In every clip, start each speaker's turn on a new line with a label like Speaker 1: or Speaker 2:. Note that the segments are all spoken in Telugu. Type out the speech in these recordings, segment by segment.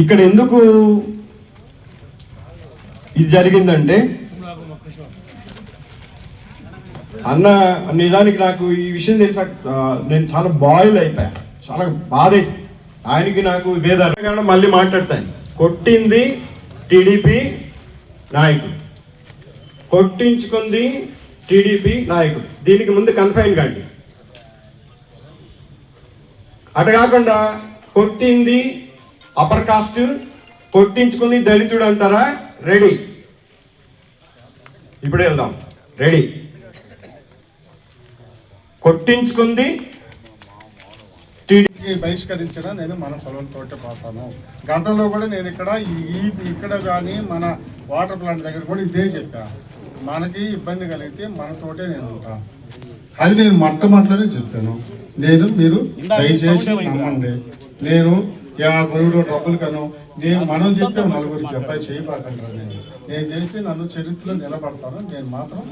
Speaker 1: ఇక్కడ ఎందుకు ఇది జరిగిందంటే అన్న నిజానికి నాకు ఈ విషయం తెలిసా నేను చాలా బాయిల్ అయిపోయా చాలా బాధేసి ఆయనకి నాకు భేదాలు మళ్ళీ మాట్లాడతాను. కొట్టింది టీడీపీ నాయకుడు. కొట్టించుకుంది టీడీపీ నాయకుడు. దీనికి ముందు కన్ఫైన్ కాండి. అటు కాకుండా కొట్టింది అప్పర్ కాస్ట్ కొట్టించుకుంది దళితుడు అంటారా? రెడీ ఇప్పుడే వెళ్దాం. రెడీ కొట్టించుకుంది
Speaker 2: బహిష్కరించిన నేను మన పొలంతో పోతాను. గతంలో కూడా నేను ఇక్కడ ఈ ఇక్కడ కానీ మన వాటర్ ప్లాంట్ దగ్గర కూడా ఇదే చెప్పా. మనకి ఇబ్బంది కలిగితే మనతోటే నేను ఉంటాను అది నేను మొట్టమొదటిలోనే చెప్పాను. నేను మీరు దయచేసి నమ్మండి. నేను యాభై డబ్బులు కను. నేను మనం చెప్పే నలుగురికి అబ్బాయి చేయబాకండి నేను నేను చేస్తే నన్ను చరిత్రలో నిలబడతాను నేను మాత్రం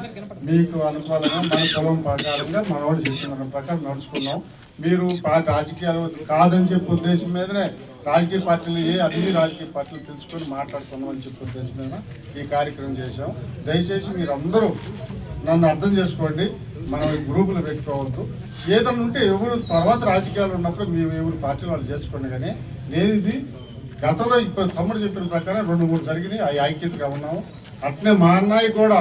Speaker 2: మీకు అనుకూలంగా మన కులం ప్రకారంగా మనవాడు చెప్పిన ప్రకారం నడుచుకున్నాం. మీరు రాజకీయాలు కాదని చెప్పే ఉద్దేశం మీదనే రాజకీయ పార్టీలు ఏ అన్ని రాజకీయ పార్టీలు పిలుచుకొని మాట్లాడుతున్నాం అని చెప్పే ఉద్దేశం మీద ఈ కార్యక్రమం చేశాం. దయచేసి మీరు అందరూ నన్ను అర్థం చేసుకోండి. మనం గ్రూపులు పెట్టుకోవద్దు. ఏదైనా ఉంటే ఎవరు తర్వాత రాజకీయాలు ఉన్నప్పుడు మేము ఎవరు పార్టీ వాళ్ళు చేసుకోండి కానీ నేను ఇది గతంలో ఇప్పుడు తమ్ముడు చెప్పిన ప్రకారం రెండు మూడు జరిగినాయి అవి ఐక్యతగా ఉన్నాము. అట్నే మా అన్నయ్య కూడా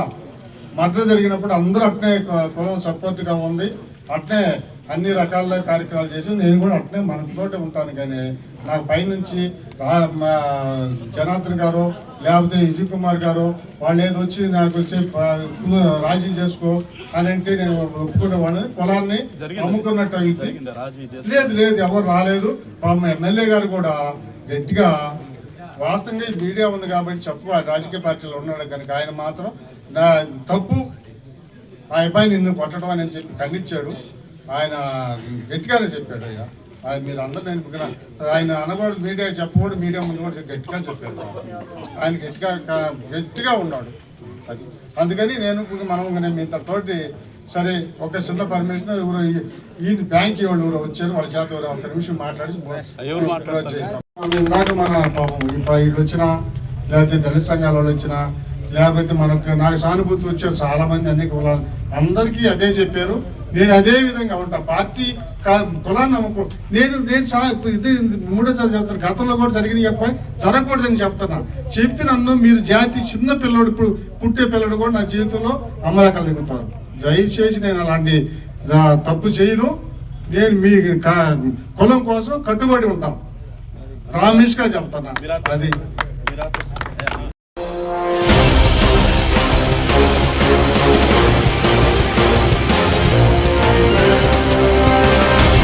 Speaker 2: మర్డర్ జరిగినప్పుడు అందరూ అట్నే కులం సపోర్ట్గా ఉంది. అట్నే అన్ని రకాల కార్యక్రమాలు చేసి నేను కూడా అట్నే మనతోటే ఉంటాను కానీ నాకు పైనుంచి జనార్దన్ గారు లేకపోతే విజయ్ కుమార్ గారు వాళ్ళు ఏదో వచ్చి నాకు వచ్చి రాజీ చేసుకో అని అంటే నేను ఒప్పుకునేవాడిని పొలాన్ని అమ్ముకున్నట్టు అయింది. లేదు లేదు ఎవరు రాలేదు. పాపం ఎమ్మెల్యే గారు కూడా గట్టిగా వాస్తవంగా మీడియా ఉంది కాబట్టి చెప్పు ఆ రాజకీయ పార్టీలో ఉన్నాడు కనుక ఆయన మాత్రం నా తప్పు ఆ అబ్బాయి నిన్ను కొట్టడం అని చెప్పి ఖండించాడు. ఆయన గట్టిగానే చెప్పాడు అయ్యా. ఆయన మీరు అందరూ నేను ఇక్కడ ఆయన అనకూడదు మీడియా చెప్పకూడదు మీడియా ముందు కూడా గట్టిగా చెప్పారు ఆయన గట్టిగా గట్టిగా ఉన్నాడు. అది. అందుకని నేను మనం నేను మీ తోటి సరే ఒక చిన్న పర్మిషన్ ఎవరు ఈ- బ్యాంక్ వాళ్ళు ఎవరు వచ్చారు వాళ్ళ చేత ఎవరు ఒక నిమిషం మాట్లాడి ఇందాక మన పాపం ఇప్పుడు వీళ్ళు వచ్చినా లేకపోతే దళిత సంఘాల వాళ్ళు వచ్చినా లేకపోతే మనకు నాకు సానుభూతి వచ్చారు చాలా మంది అన్ని కులాలు. అందరికీ అదే చెప్పారు. నేను అదే విధంగా ఉంటా. పార్టీ కులాన్ని నమ్ముకో. నేను నేను సా ఇది మూడోసారి చెప్తాను గతంలో కూడా జరిగింది చెప్పాయి జరగకూడదని చెప్తున్నా. చెప్తే నన్ను మీరు జాతి చిన్న పిల్లడు ఇప్పుడు పుట్టే పిల్లడు కూడా నా జీవితంలో అమలకలు దిగుతారు. దయచేసి నేను అలాంటి తప్పు చేయను. నేను మీ కులం కోసం కట్టుబడి ఉంటాం. ప్రామిస్గా చెప్తున్నా. అది.